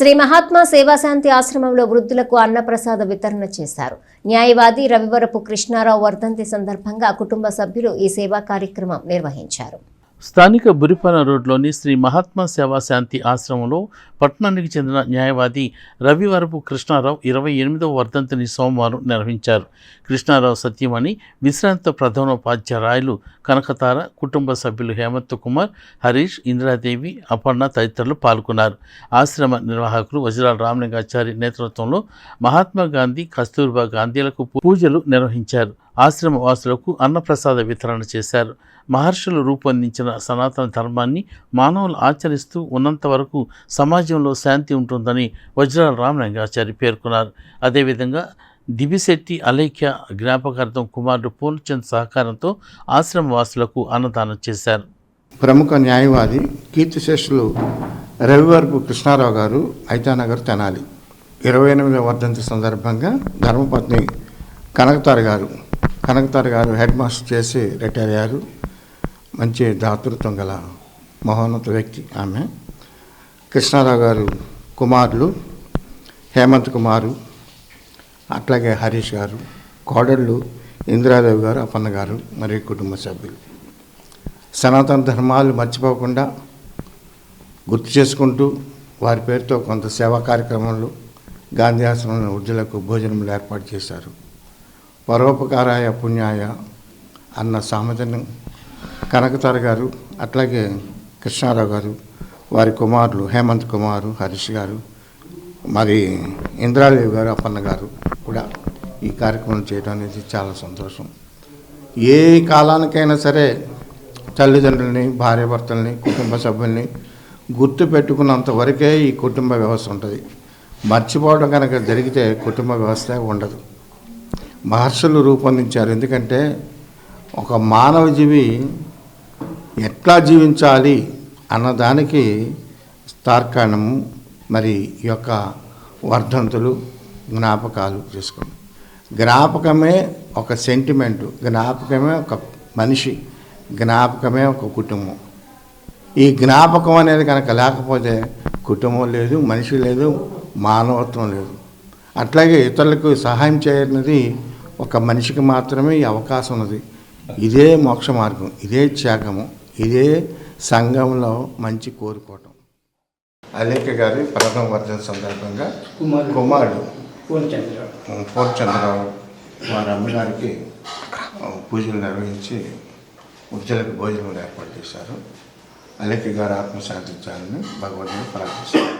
శ్రీ మహాత్మా సేవాశాంతి ఆశ్రమంలో వృద్ధులకు అన్నప్రసాద వితరణ చేశారు. న్యాయవాది రవివరపు కృష్ణారావు వర్ధంతి సందర్భంగా కుటుంబ సభ్యులు ఈ సేవా కార్యక్రమం నిర్వహించారు. స్థానిక బురిపాల రోడ్లోని శ్రీ మహాత్మా సేవా శాంతి ఆశ్రమంలో పట్టణానికి చెందిన న్యాయవాది రవివరపు కృష్ణారావు ఇరవై ఎనిమిదవ వర్ధంతిని సోమవారం నిర్వహించారు. కృష్ణారావు సత్యమణి విశ్రాంత ప్రధానోపాధ్యాయులు కనకతార కుటుంబ సభ్యులు హేమంత్ కుమార్ హరీష్ ఇందిరాదేవి అపర్ణ తదితరులు పాల్గొన్నారు. ఆశ్రమ నిర్వాహకులు వజ్రాల రామలింగాచారి నేతృత్వంలో మహాత్మా గాంధీ కస్తూర్బా గాంధీలకు పూజలు నిర్వహించారు. ఆశ్రమ వాసులకు అన్నప్రసాద వితరణ చేశారు. మహర్షులు రూపొందించిన సనాతన ధర్మాన్ని మానవులు ఆచరిస్తూ ఉన్నంత వరకు సమాజంలో శాంతి ఉంటుందని వజ్రాల రామలింగాచారి పేర్కొన్నారు. అదేవిధంగా దిబిశెట్టి అలేఖ్య జ్ఞాపకార్థం కుమారుడు పూర్ణచంద్ సహకారంతో ఆశ్రమవాసులకు అన్నదానం చేశారు. ప్రముఖ న్యాయవాది కీర్తిశేషులు రవివరపు కృష్ణారావు గారు ఐతానగర్ తెనాలి. ఇరవై ఎనిమిదవ వర్ధంతి సందర్భంగా ధర్మపత్ని కనకతారు గారు కనకతార్ గారు హెడ్ మాస్టర్ చేసి రిటైర్ అయ్యారు. మంచి దాతృత్వం గల మహోన్నత వ్యక్తి ఆమె. కృష్ణారావు గారు కుమారులు హేమంత్ కుమారు అట్లాగే హరీష్ గారు కోడళ్ళు ఇందిరాదేవి గారు అప్పన్న గారు మరియు కుటుంబ సభ్యులు. సనాతన ధర్మాలు మర్చిపోకుండా గుర్తు చేసుకుంటూ వారి పేరుతో కొంత సేవా కార్యక్రమాలు గాంధీ ఆశ్రమంలో వృద్ధులకు భోజనములు ఏర్పాటు చేశారు. పరోపకారాయ పుణ్యాయ అన్న సామెతను కనకతార గారు అట్లాగే కృష్ణారావు గారు వారి కుమారులు హేమంత్ కుమారు హరీష్ గారు మరి ఇంద్రాదేవి గారు అప్పన్న గారు కూడా ఈ కార్యక్రమం చేయడం అనేది చాలా సంతోషం. ఏ కాలానికైనా సరే తల్లిదండ్రులని భార్యాభర్తల్ని కుటుంబ సభ్యుల్ని గుర్తు పెట్టుకున్నంత వరకే ఈ కుటుంబ వ్యవస్థ ఉంటుంది. మర్చిపోవడం కనుక జరిగితే కుటుంబ వ్యవస్థ ఉండదు. మహర్షులు రూపొందించారు. ఎందుకంటే ఒక మానవ జీవి ఎట్లా జీవించాలి అన్నదానికి తార్కాణము మరి ఈ యొక్క వర్ధంతులు జ్ఞాపకాలు చేసుకోండి జ్ఞాపకమే ఒక సెంటిమెంటు జ్ఞాపకమే ఒక మనిషి జ్ఞాపకమే ఒక కుటుంబం. ఈ జ్ఞాపకం అనేది కనుక లేకపోతే కుటుంబం లేదు మనిషి లేదు మానవత్వం లేదు. అట్లాగే ఇతరులకు సహాయం చేయనది ఒక మనిషికి మాత్రమే ఈ అవకాశం ఉన్నది. ఇదే మోక్ష మార్గం ఇదే త్యాగము ఇదే సంఘంలో మంచి కోరుకోవటం. అలేఖ గారి ప్రథమ వర్ధన సందర్భంగా కుమారుడు. కుమారుడు. పూర్ణచంద్రరావు వారి అమ్మగారికి పూజలు నిర్వహించి వృద్ధులకు భోజనం ఏర్పాటు చేశారు. అలేఖ గారు ఆత్మశాంతించాలని భగవంతుని ప్రార్థిస్తారు